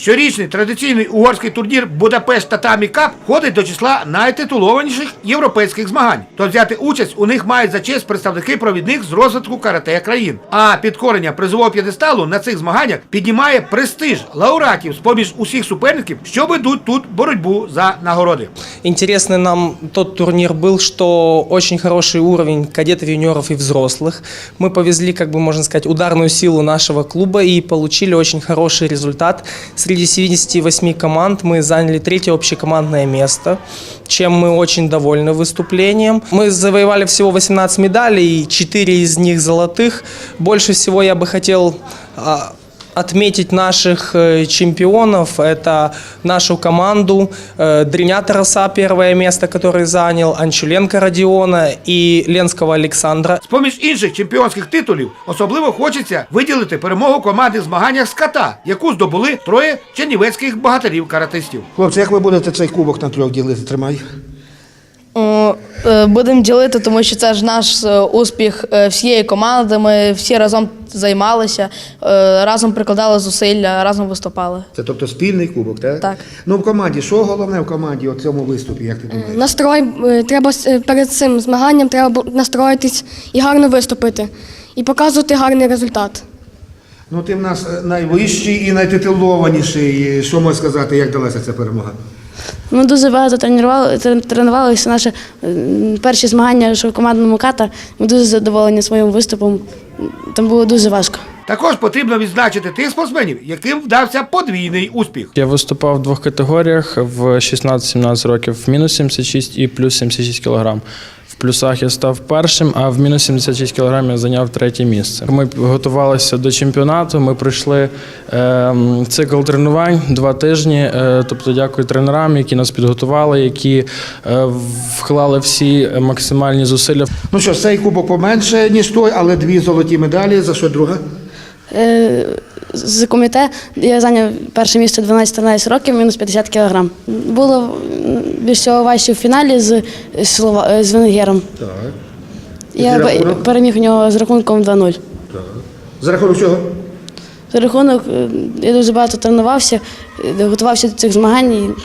Щорічний традиційний угорський турнір Будапешт Татамі Кап входить до числа найтитулованіших європейських змагань. То взяти участь у них мають за честь представники провідних з розвитку карате країн. А підкорення призового п'єдесталу на цих змаганнях піднімає престиж лауреатів з поміж усіх суперників, що ведуть тут боротьбу за нагороди. Интересный нам тот турнир был, что очень хороший уровень кадетов, юниоров и взрослых. Мы повезли, как бы можно сказать, ударную силу нашего клуба и получили очень хороший результат. Среди 78 команд мы заняли третье общекомандное место, чем мы очень довольны выступлением. Мы завоевали всего 18 медалей, 4 из них золотых. Больше всего я бы хотел а, отметить наших э, чемпионов. Это нашу команду. Э, Дриня Тараса первое место, который занял, Анчуленко Родиона и Ленского Александра. З поміж інших чемпіонських титулів особливо хочеться виділити перемогу команди в змаганнях з ката, яку здобули троє чернівецьких багатирів-каратистів. Хлопці, як ви будете цей кубок на трьох ділити? Тримай. О, е, Будемо ділити, тому що це ж наш е, успіх е, всієї команди. Ми всі разом займалися, е, разом прикладали зусилля, разом виступали. Це тобто спільний кубок, так? Так. Ну в команді, що головне в команді у цьому виступі, як ти думаєш? Настрой е, треба е, перед цим змаганням треба настроїтись і гарно виступити, і показувати гарний результат. Ну ти в нас е, найвищий і найтитулованіший. Що можеш сказати, як далася ця перемога? Ми дуже багато тренували, тренувалися. Наші перші змагання що в командному ката. Ми дуже задоволені своїм виступом. Там було дуже важко. Також потрібно відзначити тих спортсменів, яким вдався подвійний успіх. Я виступав в двох категоріях в 16-17 років в мінус 76 і плюс 76 кілограм. В плюсах я став першим, а в мінус 76 кілограм я зайняв третє місце. Ми готувалися до чемпіонату. Ми пройшли е, цикл тренувань два тижні. Е, тобто, дякую тренерам, які нас підготували, які е, вклали всі максимальні зусилля. Ну що, цей кубок поменше, ніж той, але дві золоті медалі. За що друга? Е, З коміте я зайняв перше місце 12-13 років, мінус 50 кілограм. Було більш всього важче в фіналі з, Слова- з Венгером. Так. Я рахунок? переміг у нього з рахунком 2-0. За рахунок чого? За рахунок е, я дуже багато тренувався, е, готувався до цих змагань,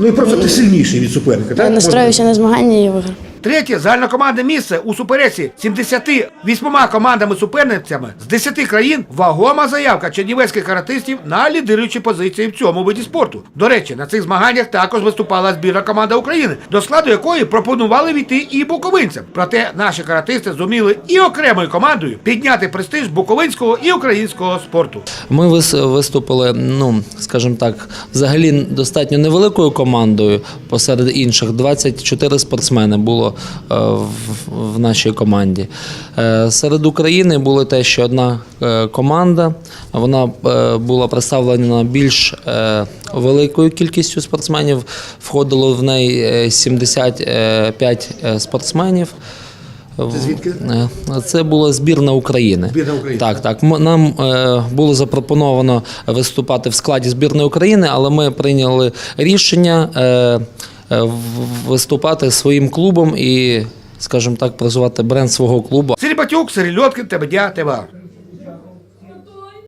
Ну і просто ти сильніший від суперника, так? настроївся на змагання і виграв. Третє загальнокомандне місце у суперечці 78 командами-суперницями з 10 країн вагома заявка чернівецьких каратистів на лідируючі позиції в цьому виді спорту. До речі, на цих змаганнях також виступала збірна команда України, до складу якої пропонували війти і буковинцям. Проте наші каратисти зуміли і окремою командою підняти престиж буковинського і українського спорту. Ми вис- виступили, ну скажімо так, взагалі достатньо невеликою командою. Посеред інших 24 спортсмени було е, в, нашій команді. Е, Серед України була те, що одна е, команда. Вона була представлена більш великою кількістю спортсменів. Входило в неї е, 75 е, спортсменів. Це звідки? Це була збірна України. Збірна України. Так, так. Нам було запропоновано виступати в складі збірної України, але ми прийняли рішення виступати своїм клубом і, скажімо так, просувати бренд свого клубу. Сергій Батюк, Сергій Льоткін, Тебедя, ТВА.